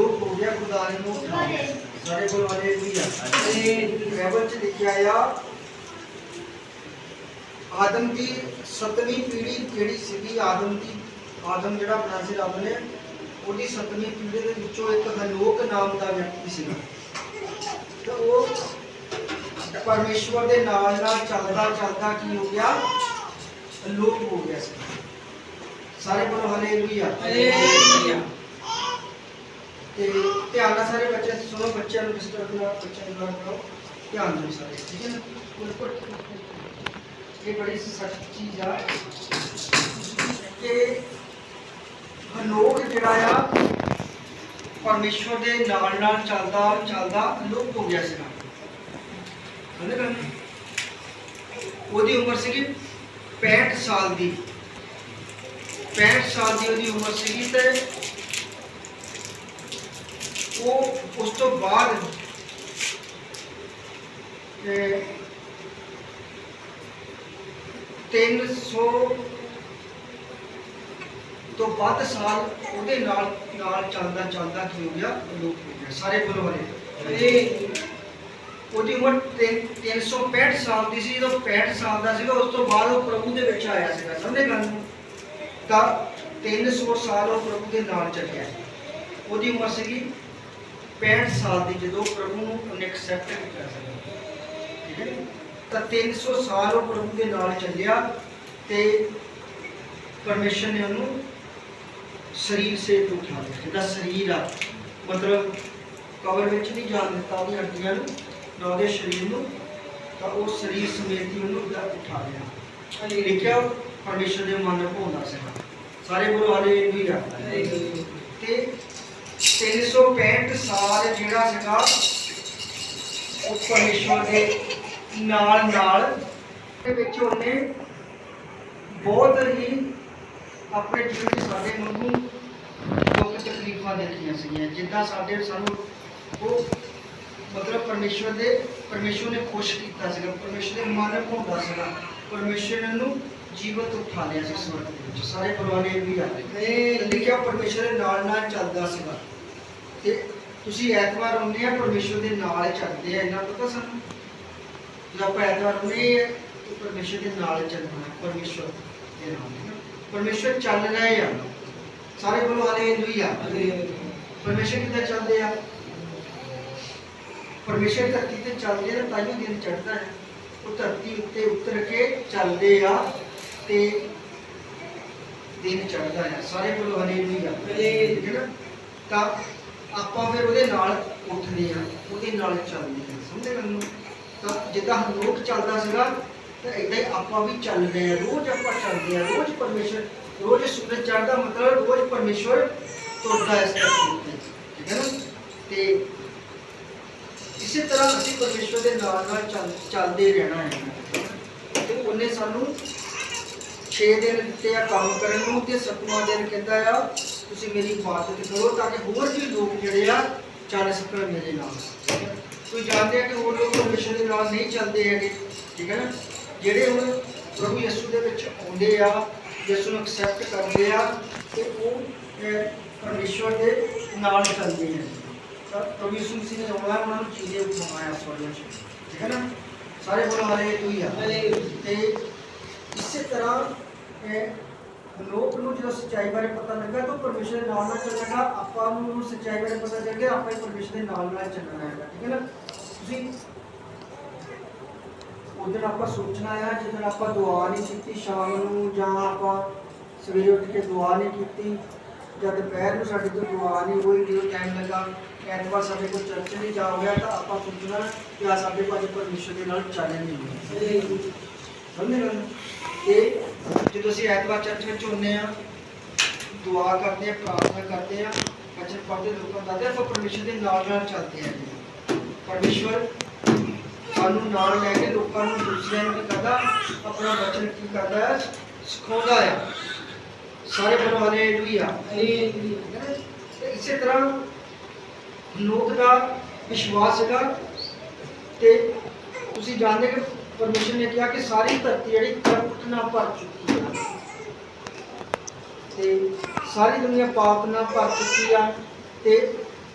ਅਲੋਪ ਹੋ ਗਿਆ ਨੂੰ। ਉਠਾ ਕੋਲ ਵਾਲੇ ਵੀ ਆ। ਬਾਈਬਲ ਚ ਲਿਖਿਆ ਆ, ਆਦਮ ਦੀ ਸਤਵੀਂ ਪੀੜ੍ਹੀ ਜਿਹੜੀ ਸੀਗੀ, ਆਦਮ ਦੀ, ਆਦਮ ਜਿਹੜਾ ਬਣਾ ਸੀ ਰੱਬ ਨੇ, ਉਹਦੀ ਸਤਵੀਂ ਪੀੜ੍ਹੀ ਦੇ ਵਿੱਚੋਂ ਇੱਕ ਹਲੋਕ ਨਾਮ ਦਾ ਵਿਅਕਤੀ ਸੀਗਾ। ਤੇ ਉਹ ਪਰਮੇਸ਼ਵਰ ਦੇ ਨਾਲ ਨਾਲ ਚੱਲਦਾ ਚੱਲਦਾ ਕੀ ਹੋ ਗਿਆ? ਅਲੋਪ ਹੋ ਗਿਆ ਸੀ। ਸਾਰੇ ਬੋਲੋ ਹਾਲੇਲੂਇਆ ਤੇ ਧਿਆਨ ਨਾਲ ਸਾਰੇ ਬੱਚੇ ਸੁਣੋ ਬੱਚਿਆਂ ਨੂੰ ਡਿਸਟਰਬ ਨਾ ਬੱਚਿਆਂ ਨੂੰ ਨਾ ਕਰੋ ਧਿਆਨ ਨਾਲ ਸਾਰੇ ਠੀਕ ਹੈ ਨਾ? ਬਿਲਕੁਲ। ਇਹ ਬੜੀ ਸੱਚ ਚੀਜ਼ ਆ। ਕਿ ਹਨੋਕ ਜਿਹੜਾ ਆ ਪਰਮੇਸ਼ਵਰ ਦੇ ਨਾਲ ਨਾਲ ਚੱਲਦਾ ਚੱਲਦਾ ਅਲੋਪ ਹੋ ਗਿਆ ਸੀਗਾ। ਸਮਝ ਗਏ ਉਹਦੀ ਉਮਰ ਸੀਗੀ 65 ਸਾਲ ਦੀ। 65 ਸਾਲ ਦੀ ਉਹਦੀ ਉਮਰ ਸੀਗੀ ਤੇ ਉਹ ਉਸ ਤੋਂ ਬਾਅਦ ਤੇ 300 ਤੋਂ ਵੱਧ ਸਾਲ ਉਹਦੇ ਨਾਲ ਨਾਲ ਚੱਲਦਾ ਚੱਲਦਾ ਕੀ ਹੋ ਗਿਆ? ਲੋਕ ਹੋ ਗਿਆ, ਸਾਰੇ ਬੋਲੋ ਵਾਲੇ ਉਹਦੀ ਉਮਰ ਤਿੰਨ- 365 ਸਾਲ ਦੀ ਸੀ, ਜਦੋਂ 65 ਸਾਲ ਦਾ ਸੀਗਾ, ਉਸ ਤੋਂ ਬਾਅਦ ਉਹ ਪ੍ਰਭੂ ਦੇ ਵਿੱਚ ਆਇਆ ਸੀਗਾ, ਸਮਝੇ ਗੱਲ ਨੂੰ? ਤਾਂ 300 ਸਾਲ ਉਹ ਪ੍ਰਭੂ ਦੇ ਨਾਲ ਚੱਲਿਆ। ਉਹਦੀ ਉਮਰ ਸੀਗੀ 65 ਸਾਲ ਦੀ ਜਦੋਂ ਪ੍ਰਭੂ ਨੂੰ ਉਹਨੇ ਐਕਸੈਪਟ ਕੀਤਾ ਸੀ ਠੀਕ ਹੈ ਤਾਂ 300 ਸਾਲ ਉਹ ਪ੍ਰਭੂ ਦੇ ਨਾਲ ਚੱਲਿਆ ਤੇ ਪਰਮੇਸ਼ਰ ਨੇ ਉਹਨੂੰ ਸਰੀਰ ਸੇ ਉਠਾ ਲਿਆ ਜਿਹਦਾ ਸਰੀਰ ਆ। ਮਤਲਬ ਕਬਰ ਵਿੱਚ ਨਹੀਂ ਜਾਣ ਦਿੱਤਾ ਉਹਦੀਆਂ ਹੱਡੀਆਂ ਨੂੰ ਨਾ ਉਹਦੇ ਸਰੀਰ ਨੂੰ ਤਾਂ ਉਹ ਸਰੀਰ ਸਮੇਤ ਹੀ ਉਹਨੂੰ ਉੱਧਰ ਉਠਾ ਲਿਆ। ਲਿਖਿਆ ਪਰਮੇਸ਼ਰ ਦੇ ਮਨ ਨੂੰ ਭੋਂਦਾ ਸੀਗਾ। ਸਾਰੇ ਬੋਲੋ ਹਾਲੇਲੂਇਆ ਤੇ 365 ਸਾਲ ਜਿਹੜਾ ਸੀਗਾ ਉਹ ਪਰਮੇਸ਼ਵਰ ਦੇ ਨਾਲ ਨਾਲ ਦੇ ਵਿੱਚ ਉਹਨੇ ਬਹੁਤ ਹੀ ਆਪਣੇ ਜੀਵਨ ਵਿੱਚ ਸਾਡੇ ਨੂੰ ਦੁੱਖ ਤਕਲੀਫਾਂ ਦੇਖੀਆਂ ਸੀਗੀਆਂ, ਜਿੱਦਾਂ ਸਾਡੇ ਸਾਨੂੰ ਉਹ ਮਤਲਬ ਪਰਮੇਸ਼ਵਰ ਦੇ, ਪਰਮੇਸ਼ਵਰ ਨੇ ਖੁਸ਼ ਕੀਤਾ ਸੀਗਾ, ਪਰਮੇਸ਼ਵਰ ਦੇ ਮਨ ਨੂੰ ਭਾਉਂਦਾ ਸੀਗਾ, ਪਰਮੇਸ਼ਵਰ ਨੇ ਜੀਵਤ ਉਠਾ ਲਿਆ ਸੀ ਸਵਰਗ ਦੇ ਵਿੱਚ। ਸਾਰੇ ਪਰਵਾਨੇ ਵੀ ਆ ਇਹ ਲਿਖਿਆ ਪਰਮੇਸ਼ਵਰ ਦੇ ਨਾਲ ਨਾਲ ਚੱਲਦਾ ਸੀਗਾ ਤੇ ਤੁਸੀਂ ਐਤਵਾਰ ਆਉਂਦੇ ਆ ਪਰਮੇਸ਼ਵਰ ਦੇ ਨਾਲ ਚੱਲਦੇ ਆ। ਇਹਨਾਂ ਪਤਾ ਸਾਨੂੰ? ਜਦੋਂ ਆਪਾਂ ਐਤਵਾਰ ਆਉਂਦੇ ਆ ਤੇ ਦੇ ਨਾਲ ਚੱਲਣਾ ਹੈ, ਦੇ ਨਾਲ ਠੀਕ ਚੱਲ ਰਹੇ ਆ। ਸਾਰੇ ਬੋਲੋ ਹਾਲੇਲੂਇਆ ਪਰਮੇਸ਼ਵਰ ਕਿੱਦਾਂ ਚੱਲਦੇ ਆ? ਪਰਮੇਸ਼ਵਰ ਧਰਤੀ ਤੇ ਚੱਲਦੇ ਆ ਤਾਂ ਹੀ ਦਿਨ ਚੜ੍ਹਦਾ ਹੈ। ਉਹ ਧਰਤੀ ਉੱਤੇ ਉਤਰ ਕੇ ਚੱਲਦੇ ਆ। ਤੇ ਦਿਨ ਚੜ੍ਹਦਾ ਹੈ ਸਾਰੇ ਬੋਲੋ ਹਾਲੇਲੂਇਆ ਠੀਕ ਹੈ ਨਾ? ਤਾਂ ਆਪਾਂ ਫਿਰ ਉਹਦੇ ਨਾਲ ਉੱਠਦੇ ਆ ਉਹਦੇ ਨਾਲ ਚੱਲਦੇ ਆ ਸਮਝੇ ਗੱਲ ਨੂੰ? ਤਾਂ ਜਿੱਦਾਂ ਲੋਕ ਚੱਲਦਾ ਸੀਗਾ ਤਾਂ ਇਦਾਂ ਹੀ ਆਪਾਂ ਵੀ ਚੱਲ ਰਹੇ ਆ ਰੋਜ਼ ਆਪਾਂ ਚੱਲਦੇ ਆ ਰੋਜ਼ ਪਰਮੇਸ਼ਰ ਰੋਜ਼ ਸੂਰਜ ਚੜ੍ਹਦਾ ਮਤਲਬ ਰੋਜ਼ ਪਰਮੇਸ਼ਵਰ ਤੁਰਦਾ ਇਸ ਉੱਤੇ। ਠੀਕ ਹੈ ਨਾ? ਤੇ ਇਸੇ ਤਰ੍ਹਾਂ ਅਸੀਂ ਪਰਮੇਸ਼ਵਰ ਦੇ ਨਾਲ ਨਾਲ ਚੱਲ ਚੱਲਦੇ ਰਹਿਣਾ ਹੈ। ਤੇ ਉਹਨੇ ਸਾਨੂੰ 6 ਦਿਨ ਦਿੱਤੇ ਆ ਕੰਮ ਕਰਨ ਨੂੰ ਤੇ ਸੱਤਵਾਂ ਦਿਨ ਕਹਿੰਦਾ ਆ ਤੁਸੀਂ ਮੇਰੀ ਇਬਾਦਤ ਕਰੋ ਤਾਂ ਕਿ ਹੋਰ ਵੀ ਲੋਕ ਜਿਹੜੇ ਆ ਚੱਲ ਸਕਣ ਮੇਰੇ ਨਾਲ। ਕੋਈ ਜਾਣਦੇ ਆ ਕਿ ਹੋਰ ਲੋਕ ਪਰਮੇਸ਼ਰ ਦੇ ਨਾਲ ਨਹੀਂ ਚੱਲਦੇ ਹੈਗੇ ਠੀਕ ਹੈ ਨਾ? ਜਿਹੜੇ ਹੁਣ ਪ੍ਰਭੂ ਯਿਸੂ ਦੇ ਵਿੱਚ ਆਉਂਦੇ ਆ ਯਿਸੂ ਨੂੰ ਐਕਸੈਪਟ ਕਰਦੇ ਆ ਤੇ ਉਹ ਅਹ, ਪਰਮੇਸ਼ਵਰ ਦੇ ਨਾਲ ਚੱਲਦੇ ਆ ਤਾਂ ਪ੍ਰਭੂ ਯਿਸੂ ਨੇ ਆਉਣਾ ਉਹਨਾਂ ਨੂੰ ਚੀਜ਼ੇ ਉਠਾਉਣਾ ਚ। ਠੀਕ ਹੈ ਨਾ? ਸਾਰੇ ਬੋਲੋ ਹਾਲੇਲੂਇਆ। ਤੇ ਇਸੇ ਤਰ੍ਹਾਂ ਇਹ ਲੋਕ ਨੂੰ ਜਦੋਂ ਸੱਚਾਈ ਬਾਰੇ ਪਤਾ ਲੱਗਾ ਤਾਂ ਪਰਮੇਸ਼ਰ ਦੇ ਨਾਲ ਨਾਲ ਚੱਲਣਾ ਆਪਾਂ ਨੂੰ ਸੱਚਾਈ ਬਾਰੇ ਪਤਾ ਲੱਗਿਆ ਆਪਾਂ ਹੀ ਪਰਮੇਸ਼ਰ ਦੇ ਨਾਲ ਨਾਲ ਚੱਲਣਾ ਹੈਗਾ ਠੀਕ ਹੈ ਨਾ? ਤੁਸੀਂ ਉਦੋਂ ਆਪਾਂ ਸੋਚਣਾ ਆ ਜਦੋਂ ਆਪਾਂ ਦੁਆ ਨਹੀਂ ਕੀਤੀ ਸ਼ਾਮ ਨੂੰ ਜਾਂ ਆਪਾਂ ਸਵੇਰੇ ਉੱਠ ਕੇ ਦੁਆ ਨਹੀਂ ਕੀਤੀ ਜਾਂ ਦੁਪਹਿਰ ਨੂੰ ਸਾਡੇ ਤੋਂ ਦੁਆ ਨਹੀਂ ਹੋਈ ਜਦੋਂ ਟਾਈਮ ਲੱਗਾ ਐਤਵਾਰ ਸਾਡੇ ਕੋਲ ਚਰਚ ਨਹੀਂ ਜਾ ਹੋਇਆ ਤਾਂ ਆਪਾਂ ਸੋਚਣਾ ਕਿ ਆ ਸਾਡੇ ਭਾਜੀ ਪਰਮੇਸ਼ਰ ਦੇ ਨਾਲ ਚੱਲ ਨਹੀਂ ਸਮਝੇ ਗੱਲ? ਤੇ ਜਦੋਂ ਅਸੀਂ ਐਤਵਾਰ ਚਰਚ ਵਿੱਚ ਹੁੰਨੇ ਆ, ਦੁਆ ਕਰਦੇ ਆ, ਪ੍ਰਾਰਥਨਾ ਕਰਦੇ ਆ ਬਚਨ ਪੜ੍ਹਦੇ ਲੋਕਾਂ ਦਾ ਤੇ ਆਪਾਂ ਪਰਮੇਸ਼ਰ ਦੇ ਨਾਲ ਨਾਲ ਚੱਲਦੇ ਆ ਪਰਮੇਸ਼ਵਰ ਸਾਨੂੰ ਨਾਲ ਲੈ ਕੇ ਲੋਕਾਂ ਨੂੰ ਦੂਸਰਿਆਂ ਨੂੰ ਕੀ ਕਰਦਾ, ਆਪਣਾ ਬਚਨ ਕੀ ਕਰਦਾ ਹੈ, ਸਿਖਾਉਂਦਾ ਆ। ਸਾਰੇ ਬੋਲੋ ਹਾਲੇਲੂਇਆ ਇਸੇ ਤਰ੍ਹਾਂ ਲੋਕ ਦਾ ਵਿਸ਼ਵਾਸ ਹੈਗਾ, ਤੇ ਤੁਸੀਂ ਜਾਣਦੇ ਕਿ ਪਰਮੇਸ਼ਰ ਨੇ ਕਿਹਾ ਕਿ ਸਾਰੀ ਧਰਤੀ ਜਿਹੜੀ ਕਰਪਟ ਨਾਲ ਭਰ ਚੁੱਕੀ ਹੈ ਤੇ ਸਾਰੀ ਦੁਨੀਆ ਪਾਪ ਨਾਲ ਭਰ ਚੁੱਕੀ ਆ ਤੇ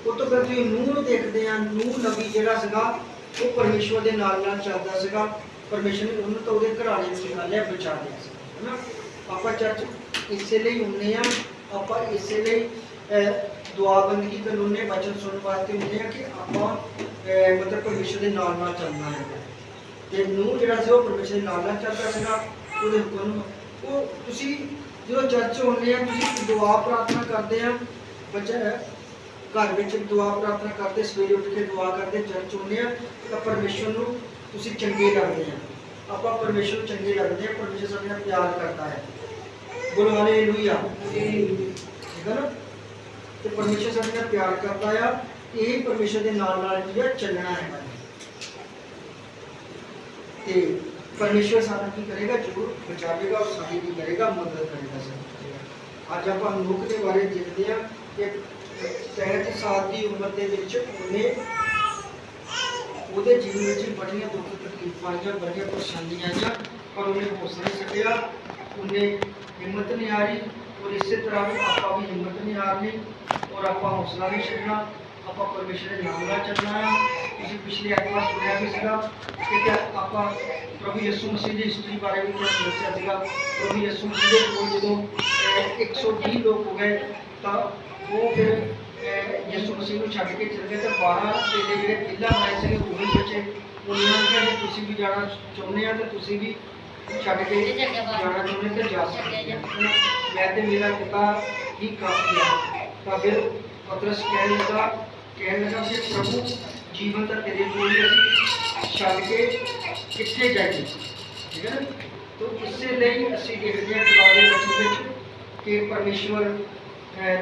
ਉਹ ਤੋਂ ਫਿਰ ਤੁਸੀਂ ਨੂੰਹ ਨੂੰ ਦੇਖਦੇ ਆ, ਨੂੰਹ ਨਬੀ ਜਿਹੜਾ ਸੀਗਾ, ਉਹ ਪਰਮੇਸ਼ਵਰ ਦੇ ਨਾਲ ਨਾਲ ਚੱਲਦਾ ਸੀਗਾ। ਪਰਮੇਸ਼ਵਰ ਨੇ ਉਹਨੂੰ ਤਾਂ ਉਹਦੇ ਘਰਾਣੇ ਵਿੱਚ ਨਿਕਾਲਿਆ ਬਚਾ ਲਿਆ ਸੀ ਹੈਨਾ ਆਪਾਂ ਚਰਚ ਇਸੇ ਲਈ ਹੁੰਨੇ ਆ, ਆਪਾਂ ਇਸੇ ਲਈ ਦੁਆਬੰਦਗੀ ਦੁਆ ਬੰਦਗੀ ਕਰਨ ਬਚਨ ਸੁਣਨ ਵਾਸਤੇ ਹੁੰਦੇ ਆ ਕਿ ਆਪਾਂ ਮਤਲਬ ਪਰਮੇਸ਼ਵਰ ਦੇ ਨਾਲ ਨਾਲ ਚੱਲਣਾ ਹੈ। ਤੇ ਨੂੰ ਜਿਹੜਾ ਸੀ ਉਹ ਪਰਮੇਸ਼ਰ ਦੇ ਨਾਲ ਨਾਲ ਚੱਲਦਾ ਸੀਗਾ, ਉਹਦੇ ਹੁਕਮ ਨੂੰ। ਉਹ ਤੁਸੀਂ ਜਦੋਂ ਚਰਚ ਹੁੰਦੇ ਆ, ਤੁਸੀਂ ਦੁਆ ਪ੍ਰਾਰਥਨਾ ਕਰਦੇ ਆ, ਬੱਚਾ ਘਰ ਵਿੱਚ ਦੁਆ ਪ੍ਰਾਰਥਨਾ ਕਰਦੇ, ਸਵੇਰੇ ਉੱਠ ਕੇ ਦੁਆ ਕਰਦੇ, ਚਰਚ ਹੁੰਦੇ ਆ, ਤਾਂ ਪਰਮੇਸ਼ਰ ਨੂੰ ਤੁਸੀਂ ਚੰਗੇ ਲੱਗਦੇ ਆ। ਆਪਾਂ ਪਰਮੇਸ਼ਰ ਨੂੰ ਚੰਗੇ ਲੱਗਦੇ ਆ, ਪਰਮੇਸ਼ਰ ਸਾਡੇ ਨਾਲ ਪਿਆਰ ਕਰਦਾ ਹੈ। ਬੋਲੋ ਹਾਲੇਲੂਇਆ ਠੀਕ ਹੈ ਨਾ? ਤੇ ਪਰਮੇਸ਼ਰ ਸਾਡੇ ਨਾਲ ਪਿਆਰ ਕਰਦਾ ਆ, ਇਹ ਪਰਮੇਸ਼ਰ ਦੇ ਨਾਲ ਨਾਲ ਜਿਹੜਾ ਚੱਲਣਾ ਹੈ। ਤੇ ਪਰਮੇਸ਼ਵਰ ਸਾਨੂੰ ਕੀ ਕਰੇਗਾ? ਜ਼ਰੂਰ ਬਚਾਵੇਗਾ ਔਰ ਸਾਡੀ ਕੀ ਕਰੇਗਾ? ਮਦਦ ਕਰੇਗਾ ਸਾਨੂੰ ਅੱਜ ਆਪਾਂ ਮਨੁੱਖ ਦੇ ਬਾਰੇ ਦੇਖਦੇ ਹਾਂ ਕਿ 65 ਸਾਲ ਦੀ ਉਮਰ ਦੇ ਵਿੱਚ ਉਹਨੇ ਉਹਦੇ ਜੀਵਨ ਵਿੱਚ ਬੜੀਆਂ ਦੁੱਖ ਤਕਲੀਫਾਂ ਆਈਆਂ ਬੜੀਆਂ ਪਰੇਸ਼ਾਨੀਆਂ ਆਈਆਂ ਪਰ ਉਹਨੇ ਹੌਸਲਾ ਨਹੀਂ ਛੱਡਿਆ ਉਹਨੇ ਹਿੰਮਤ ਨਹੀਂ ਹਾਰੀ ਔਰ ਇਸੇ ਤਰ੍ਹਾਂ ਆਪਾਂ ਵੀ ਹਿੰਮਤ ਨਹੀਂ ਹਾਰਨੀ ਔਰ ਆਪਾਂ ਹੌਸਲਾ ਨਹੀਂ ਛੱਡਣਾ। ਆਪਾਂ ਪਰਮੇਸ਼ਰ ਦੇ ਨਾਮ ਨਾਲ ਚੱਲਣਾ ਹੈ ਤੁਸੀਂ ਪਿਛਲੇ ਐਤਵਾਰ ਸੁਣਿਆ ਵੀ ਸੀਗਾ ਕਿ ਕਿ ਆਪਾਂ ਪ੍ਰਭੂ ਯਿਸੂ ਮਸੀਹ ਦੀ ਹਿਸਟਰੀ ਬਾਰੇ ਵੀ ਤੁਹਾਨੂੰ ਦੱਸਿਆ ਸੀਗਾ ਪ੍ਰਭੂ ਯਿਸੂ ਮਸੀਹ ਦੇ ਕੋਲ ਜਦੋਂ ਅਹ, 120 ਲੋਕ ਹੋ ਗਏ ਤਾਂ ਉਹ ਫਿਰ ਅਹ, ਯਿਸੂ ਮਸੀਹ ਨੂੰ ਛੱਡ ਕੇ ਚਲੇ ਗਏ ਤੇ 12 ਚੇਲੇ ਜਿਹੜੇ ਪਹਿਲਾਂ ਆਏ ਸੀਗੇ ਉਹ ਵੀ ਬੱਚੇ ਉਹਨਾਂ ਨੇ ਕਿਹਾ ਕਿ ਤੁਸੀਂ ਵੀ ਜਾਣਾ ਚਾਹੁੰਦੇ ਆ ਤੇ ਤੁਸੀਂ ਵੀ ਛੱਡ ਕੇ ਜਾਣਾ ਚਾਹੁੰਦੇ ਤੇ ਜਾ ਸਕਦੇ ਆ ਮੈਂ ਤੇ ਮੇਰਾ ਪਿਤਾ ਹੀ ਕਾਫੀ ਆ ਤਾਂ ਫਿਰ ਪਤਰਸ ਕਹਿਣ ਲੱਗਾ ਕਹਿਣ ਲੱਗਾ ਕਿ ਪ੍ਰਭੂ, ਜੀਵਨ ਤਾਂ ਤੇਰੇ ਕੋਲ ਹੀ ਅਸੀਂ ਛੱਡ ਕੇ ਕਿੱਥੇ ਜਾਈਏ? ਠੀਕ ਹੈ ਨਾ? ਤੋ ਇਸੇ ਲਈ ਅਸੀਂ ਦੇਖਦੇ ਹਾਂ ਖੁਦਾ ਵਚਨ ਵਿੱਚ ਕਿ ਪਰਮੇਸ਼ਵਰ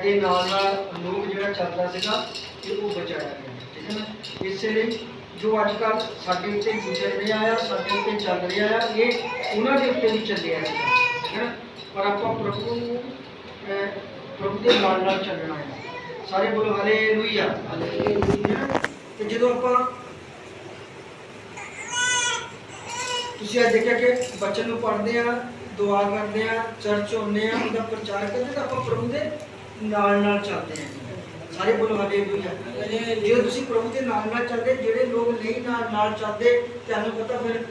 ਦੇ ਨਾਲ ਨਾਲ ਲੋਕ ਜਿਹੜਾ ਚੱਲਦਾ ਸੀਗਾ ਤੇ ਉਹ ਬਚਾਇਆ ਗਿਆ। ਠੀਕ ਹੈ ਨਾ? ਇਸੇ ਲਈ ਜੋ ਅੱਜ ਕੱਲ੍ਹ ਸਾਡੇ ਉੱਤੇ ਗੁਜ਼ਰ ਰਿਹਾ ਆ, ਸਾਡੇ ਉੱਤੇ ਚੱਲ ਰਿਹਾ ਆ, ਇਹ ਉਹਨਾਂ ਦੇ ਉੱਤੇ ਵੀ ਚੱਲਿਆ ਸੀਗਾ। ਹੈ ਨਾ? ਪਰ ਆਪਾਂ ਪ੍ਰਭੂ ਨੂੰ ਪ੍ਰਭੂ ਦੇ ਨਾਲ ਨਾਲ ਚੱਲਣਾ ਹੈ। ਸਾਰੇ ਬੋਲੋ ਹਾਲੇਲੂਇਆ ਤੇ ਜਦੋਂ ਆਪਾਂ ਤੁਸੀਂ ਅੱਜ ਦੇਖਿਆ ਕਿ ਬੱਚਨ ਨੂੰ ਪੜ੍ਹਦੇ ਆ ਦੁਆ ਕਰਦੇ ਆ, ਚਰਚ ਹੁੰਦੇ ਆ, ਉਹਦਾ ਪ੍ਰਚਾਰ ਕਰਦੇ ਤਾਂ ਆਪਾਂ ਪ੍ਰਭੂ ਦੇ ਨਾਲ ਨਾਲ ਚੱਲਦੇ ਆ। ਸਾਰੇ ਬੋਲੋ ਹਾਲੇਲੂਇਆ ਜੇ ਤੁਸੀਂ ਪ੍ਰਭੂ ਦੇ ਨਾਲ ਨਾਲ ਚੱਲਦੇ, ਜਿਹੜੇ ਲੋਕ ਨਹੀਂ ਨਾਲ ਨਾਲ ਚੱਲਦੇ, ਤੁਹਾਨੂੰ ਪਤਾ ਫਿਰ